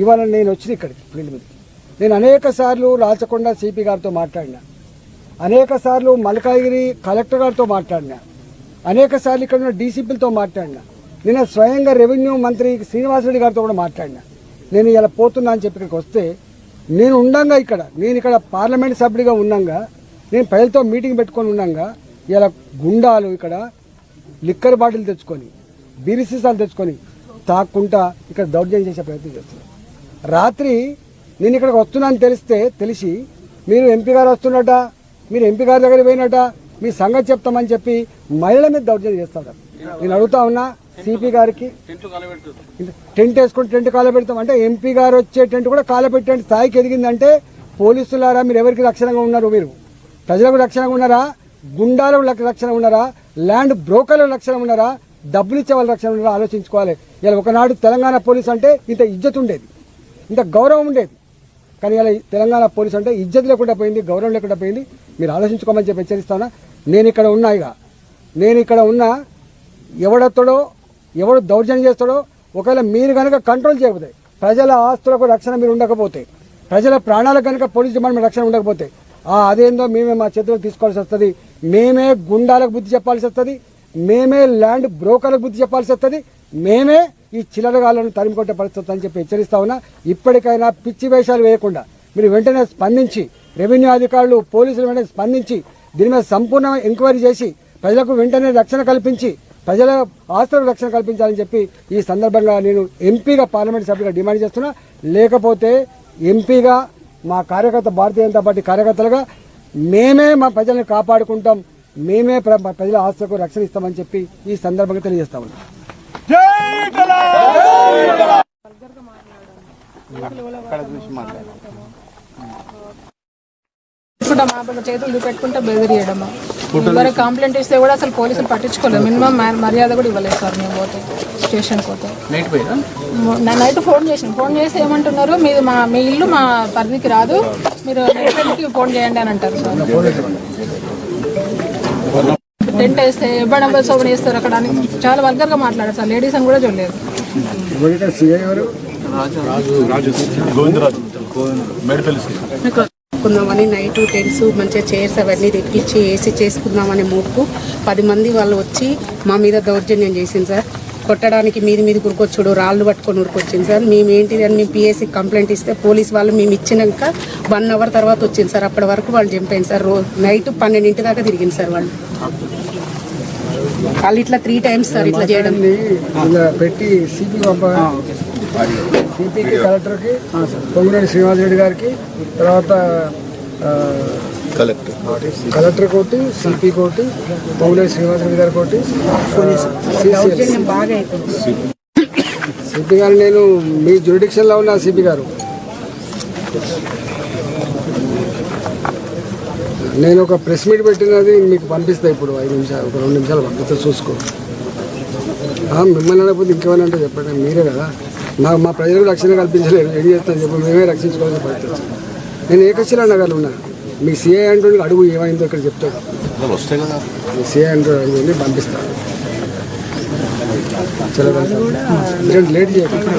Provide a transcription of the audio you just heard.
ఇవాళ నేను వచ్చిన ఇక్కడికి ఫీల్డ్ మీదకి. నేను అనేక సార్లు రాచకొండ సిపి గారితో మాట్లాడినా. అనేక సార్లు మల్కాగిరి కలెక్టర్ గారితో మాట్లాడినా. అనేక సార్లు ఇక్కడ ఉన్న డీసీపీలతో మాట్లాడినా. నిన్న స్వయంగా రెవెన్యూ మంత్రి శ్రీనివాసరెడ్డి గారితో కూడా మాట్లాడినా. నేను ఇలా పోతున్నా అని చెప్పి ఇక్కడికి వస్తే నేను ఉండంగా ఇక్కడ. నేను ఇక్కడ పార్లమెంట్ సభ్యుడిగా ఉండంగా నేను ప్రజలతో మీటింగ్ పెట్టుకొని ఉండంగా ఇలా గుండాలు ఇక్కడ లిక్కర్ బాటిల్ తెచ్చుకొని బీరిసీసాలు తెచ్చుకొని తాక్కుంటా ఇక్కడ దౌర్జన్యం చేసే ప్రయత్నం చేస్తున్నారు రాత్రి నేను ఇక్కడికి వస్తున్నాను తెలిస్తే తెలిసి మీరు ఎంపీ గారు వస్తున్నట మీరు ఎంపీ గారి దగ్గర పోయినట మీ సంగతి చెప్తామని చెప్పి మహిళల మీద దౌర్జన్యం చేస్తాడు నేను అడుగుతా ఉన్నా సిపి గారికి టెంట్ వేసుకుని టెంట్ కాల పెడతాం అంటే ఎంపీ గారు వచ్చే టెంట్ కూడా కాల స్థాయికి ఎదిగిందంటే పోలీసులారా మీరు ఎవరికి రక్షణగా ఉన్నారు మీరు? ప్రజలకు రక్షణగా ఉన్నారా? గుండాలకు రక్షణ ఉన్నారా? ల్యాండ్ బ్రోకర్లకు రక్షణ ఉన్నారా? డబ్బులు ఇచ్చే వాళ్ళ రక్షణ ఉన్నారా? ఆలోచించుకోవాలి. ఇలా ఒకనాడు తెలంగాణ పోలీస్ అంటే ఇంత ఇజ్జత్ ఉండేది ఇంత గౌరవం ఉండేది. కానీ ఇలా తెలంగాణ పోలీస్ అంటే ఇజ్జత్ లేకుండా పోయింది గౌరవం లేకుండా పోయింది. మీరు ఆలోచించుకోమని చెప్పి హెచ్చరిస్తానా? నేను ఇక్కడ ఉన్నా ఇక. నేను ఇక్కడ ఉన్నా ఎవడెత్తడో ఎవడు దౌర్జన్యం చేస్తాడో ఒకవేళ మీరు కనుక కంట్రోల్ చేయకపోతే ప్రజల ఆస్తులకు రక్షణ మీరు ఉండకపోతే ప్రజల ప్రాణాలకు కనుక పోలీస్ డిపార్ట్మెంట్ రక్షణ ఉండకపోతే ఆ అదేందో మేమే మా చేతులకు తీసుకోవాల్సి వస్తుంది. మేమే గుండాలకు బుద్ధి చెప్పాల్సి వస్తుంది. మేమే ల్యాండ్ బ్రోకర్లకు బుద్ధి చెప్పాల్సి వస్తుంది. మేమే ఈ చిల్లరగాళ్ళను తరిమికొట్టే పరిస్థితి అని చెప్పి హెచ్చరిస్తా ఉన్నా. ఇప్పటికైనా పిచ్చి వేషాలు వేయకుండా మీరు వెంటనే స్పందించి రెవెన్యూ అధికారులు పోలీసులు వెంటనే స్పందించి దీని మీద సంపూర్ణ ఎంక్వైరీ చేసి ప్రజలకు వెంటనే రక్షణ కల్పించి ప్రజల ఆస్తులకు రక్షణ కల్పించాలని చెప్పి ఈ సందర్భంగా నేను ఎంపీగా పార్లమెంట్ సభ్యుగా డిమాండ్ చేస్తున్నా. లేకపోతే ఎంపీగా మా కార్యకర్త భారతీయ జనతా పార్టీ కార్యకర్తలుగా మేమే మా ప్రజల్ని కాపాడుకుంటాం. మేమే ప్ర- ప్రజల ఆస్తులకు రక్షణ ఇస్తామని చెప్పి ఈ సందర్భంగా తెలియజేస్తా ఉన్నాం. చేతులు చూపెట్టుకుంటే బెదిరియడము ఎవరు కంప్లైంట్ ఇస్తే కూడా అసలు పోలీసులు పట్టించుకోలేదు. మినిమం మర్యాద కూడా ఇవ్వలేదు సార్ మేము పోతే. స్టేషన్ పోతే. నా నైట్ ఫోన్ చేసిన. ఫోన్ చేసి ఏమంటున్నారు? మీది మా మీ ఇల్లు మా పరిధికి రాదు. మీరు ఫోన్ చేయండి అని అంటారు సార్. టెంట్ వేస్తే ఇవ్వడం సోమని వేస్తారు అక్కడ అని. చాలా వల్గర్గా మాట్లాడారు సార్. లేడీస్ అని కూడా చూడలేదు. చేసుకుందామని నైట్ టెంట్స్ మంచిగా చైర్స్ అవన్నీ తెప్పించి ఏసీ చేసుకుందామని మూపు పది మంది వాళ్ళు వచ్చి మా మీద దౌర్జన్యం చేసింది సార్. కొట్టడానికి మీది మీద ఉరికొచ్చుడు రాళ్ళు పట్టుకొని ఉరికొచ్చింది సార్. మేము ఏంటిది అని మేము పిఎస్సి కంప్లైంట్ ఇస్తే పోలీస్ వాళ్ళు మేము ఇచ్చినాక వన్ అవర్ తర్వాత వచ్చింది సార్. అప్పటి వరకు వాళ్ళు చంపాను సార్. రో నైట్ పన్నెండింటి దాకా తిరిగింది సార్ వాళ్ళు. వాళ్ళు ఇట్లా త్రీ టైమ్స్ సార్ ఇట్లా చేయడం. ఇలా పెట్టి సిపి పంప సిపికి కలెక్టర్కి పొంగులేని శ్రీనివాసరెడ్డి గారికి తర్వాత కలెక్టర్ కలెక్టర్ కోటి సిపి కోటి పొంగులేని శ్రీనివాసరెడ్డి గారి కోటి సిపి గారు. నేను మీ జ్యూరిడిక్షన్లో ఉన్న సిపి గారు. నేను ఒక ప్రెస్ మీట్ పెట్టినది మీకు పంపిస్తా ఇప్పుడు ఐదు నిమిషాలు ఒక రెండు నిమిషాలు పంపిస్తా చూసుకో. మిమ్మల్ని అనకపోతే ఇంకేమైనా అంటే చెప్పండి మీరే కదా. మా మా ప్రజలకు రక్షణ కల్పించలేరు ఏం చేస్తాను చెప్పి మేమే రక్షించుకోవాల్సిన పరిస్థితి నేను ఏకశిలా నగర్లో ఉన్నా. మీ సిఐ అంటూ అడుగు ఏమైందో ఇక్కడ చెప్తాడు. మీ సిఐ అంటూ అడిగి పంపిస్తాను చాలా లేట్ చేయకుండా